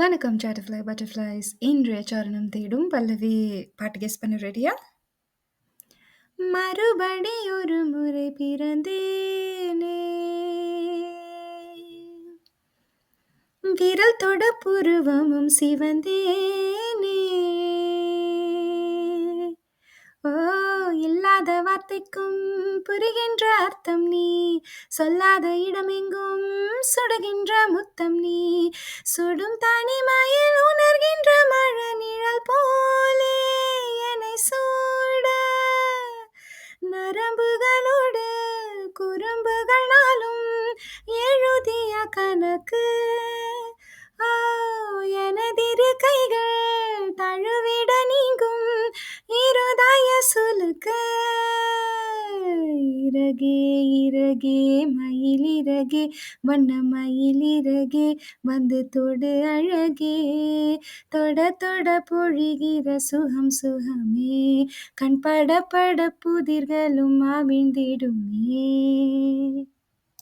வணக்கம் சாட்டர்ஃப்ளை பட்டர்ஃப்ளைஸ். இன்றைய சரணம் தேடும் பல்லவி பாட்டு கெஸ் பண்ண ரெடியா? மறுபடி ஒரு முறை பிறந்தேனே விரல் தொட புருவமும் சிவந்தேனே சொல்லாத வார்த்தைக்கும் புரிகின்ற அர்த்தம் நீ. சொல்லாத இடமெங்கும் சுடுகின்ற முத்தம் நீ. சுடும் தனிமையில் உணர்கின்ற மழை நிழல் போலே என்னை சூட. நரம்புகளோடு குறும்புகள் நாளும் எழுதிய கணக்கு. ஓ எனதிரு கைகள் தழுவிட நீங்கும் இருதய சுலுக்கு. இறகே இறகே மயிலிறகே வண்ண மயிலிறகே வந்து தொடு அழகே. தொட தொட பொழிகிற சுகம் சுகமே. கண் பட பட புதிர்களும் அவிழ்ந்திடுமே